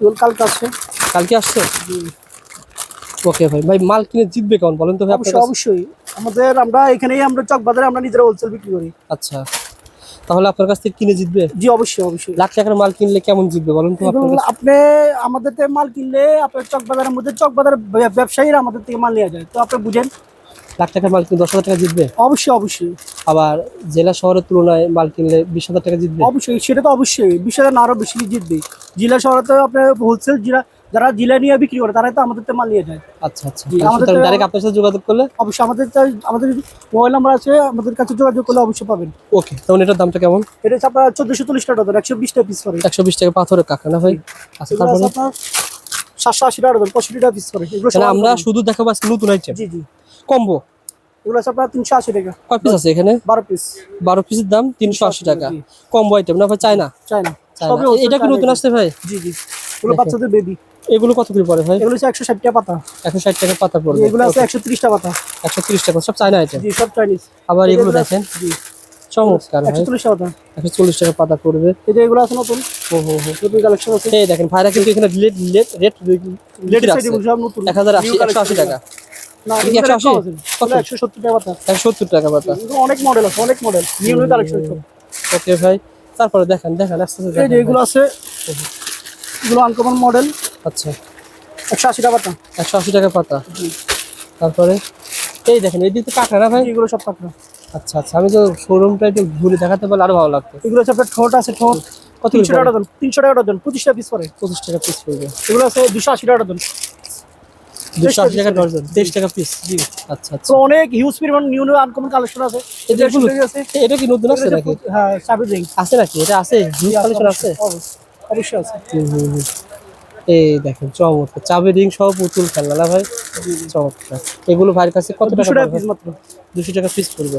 এগুলো কালকে আসছে? কালকে আসছে? ওকে ভাই ভাই মাল কিনে জিতবে কেমন বলেন তো ভাই অবশ্যই অবশ্যই। আমাদের আমরা এখানেই আমরা চক বাজারে আমরা নিজেরা হোলসেল বিক্রি করি। আচ্ছা তাহলে আপনার কাছ থেকে কিনে জিতবে? জি অবশ্যই অবশ্যই। লাখ টাকার মাল কিনলে কেমন জিতবে বলেন তো? আপনি আমাদের থেকে মাল কিনলে আপনার চক বাজারের মধ্যে চক বাজার ব্যবসায়ীরা আমাদের থেকে মাল নেওয়া যায়। তো আপনি বুঝেন লাখ টাকার মাল কিনলে দশ হাজার টাকা জিতবে? অবশ্যই অবশ্যই। আবার জেলা শহরের তুলনায় মাল কিনলে বিশ হাজার টাকা জিতবে? অবশ্যই সেটা তো অবশ্যই। বিশ হাজার আরও বেশি জিতবে? জেলা শহরে তো আপনার হোলসেল জেলা যারা জেলা নিয়ে বিক্রি করে তারাই তো আমাদের মাল নিয়ে যায়। আচ্ছা আচ্ছা। আমাদের ডাইরেক্ট আপনার সাথে যোগাযোগ করলে? অবশ্যই আমাদের আমাদের মোবাইল নাম্বার আছে আমাদের কাছে যোগাযোগ করলে অবশ্যই পাবেন। ওকে তখন এটার দামটা কেমন? এটা হচ্ছে আপনার চোদ্দশো চল্লিশ টাকা দাম একশো বিশ টাকা পিস করে। একশো বিশ টাকা পাথরের কাকা না ভাই? আচ্ছা তারপরে? সাতশো আশি টাকা দাম পঁয়ষট্টি টাকা পিস করে। আমরা শুধু দেখাবো আজকে নতুন আইটেম জি জি। কম্বো? এগুলো আপনার তিনশো আশি টাকা। কয় পিস আছে এখানে? বারো পিস বারো পিসের দাম তিনশো আশি টাকা। কম্বো আইটেম না ভাই চাই না চাই না চাই সবই না। wholesale এটা কি নতুন আসছে ভাই? জি জি। এগুলো বাচ্চাদের বেবি এগুলো কত করে পড়ে ভাই? এগুলো হচ্ছে একশো ষাট টাকা পাতা। একশো ষাট টাকা পাতা পড়বে। এগুলো আছে একশো ত্রিশ টাকা পাতা। একশো তিরিশ টাকা সব চায়না আইটেম জি সব চাইনিজ আবার এগুলো দেখেন। জি। চমৎকার একশো চল্লিশ টাকা একশো চল্লিশ টাকা পাতা পড়বে। যে এগুলো আছে নতুন। ও হো হো। নতুন কালেকশন আছে। এই দেখেন ভাইরা কিন্তু এখানে rate rate rate latest item এক হাজার আশি একশো আশি টাকা। না এটা কি এগুলো 180? কম আছে। কত? এগুলো একশো সত্তর টাকা পাতা। একশো সত্তর টাকা পাতা। অনেক মডেল আছে অনেক model new new collection okay ভাই তারপরে দেখেন দেখেন আস্তে আস্তে এই যে এগুলো আছে এগুলো আনকমন মডেল আচ্ছা। একশো আশি টাকা পাতা। একশো আশি টাকা পাতা। তারপরে এই দেখেন এই দিক তো কাঁকড়া না ভাই? এগুলো সব কাঁকড়া আচ্ছা আচ্ছা আমি তো শোরুমটা একটু ঘুরে দেখাতে পারলে আরও ভালো লাগতো। এগুলো আছে আপনার ঠোঁট আছে ঠোঁট। কত তিনশো টাকা ডজন তিনশো টাকা ডজন পঁচিশটা পিস পরে। পঁচিশ টাকা পিস পড়বে এগুলো আছে দুশো আশি টাকা ডজন। দুশো আশি টাকা ডজন তেইশ টাকা পিস জি। আচ্ছা আচ্ছা। অনেক হিউজ পরিমাণ নিউ নিউ আনকমন কালেকশন আছে। এই যে এগুলো- এগুলো আছে এটা কি নতুন আছে নাকি? হ্যাঁ চাবি রিং আছে নাকি? এটা আছে? হিউজ কালেকশন আছে অবশ্যই আছে? হুম, হুম, হুম। এই দেখেন চমৎকার। চাবি রিং সহ পুতুল খেলনা ভাই? চমৎকার। এগুলো ভাইয়ের কাছে কত টাকা পিস মাত্র। দুশো টাকা পিস পড়বে।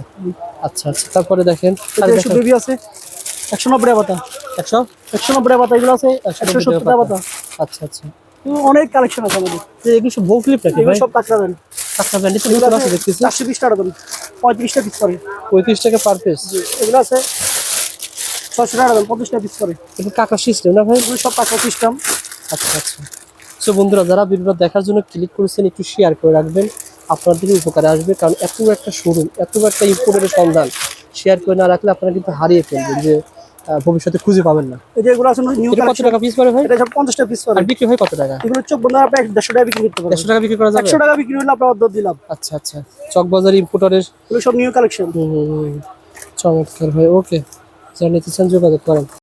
আচ্ছা আচ্ছা। তারপরে দেখেন বেবি আছে। একশো নব্বই পাতা। একশো? একশো নব্বই পাতা এগুলো আছে। একশো সত্তর পাতা। আচ্ছা আচ্ছা। অনেক কালেকশন আছে আমাদের। সব বউ ক্লিপ নাকি ভাই? সব কাঁকড়া দেন কাঁকড়া ব্যান্ডে তো নতুন আছে দেখতেছি? চারশো বিশ টাকা দেন পঁয়ত্রিশটা পিস করে। পঁয়ত্রিশ টাকা পার পিস এগুলো আছে। ছশো টাকা দেন পঁচিশটা পিস করে। এটা কাঁকড়া সিস্টেম না ভাই? এগুলো সব কাঁকড়া সিস্টেম আচ্ছা আচ্ছা। সো বন্ধুরা যারা ভিডিওটা দেখার জন্য ক্লিক করেছেন একটু শেয়ার করে রাখবেন। আপনাদের উপকারে আসবে কারণ এত একটা শোরুম এত একটা ইম্পোর্টের সন্ধান। শেয়ার করে না রাখলে আপনারা কিন্তু হারিয়ে ফেলবেন যে ভবিষ্যতে খুঁজে পাবেন না। এই যে এগুলো আছে নিউ কত টাকা পিস পড়ে ভাই? এটা সব টাকা পিস আর বিক্রি হয় কত টাকা? এগুলো আপনি টাকা বিক্রি করতে টাকা বিক্রি করা যাবে? একশো টাকা বিক্রি হলে আপনার অর্ধ দিলাম। আচ্ছা আচ্ছা। ইম্পোর্টারের এগুলো সব নিউ কালেকশন চমৎকার ভাই ওকে যারা নিতে চান যোগাযোগ করেন।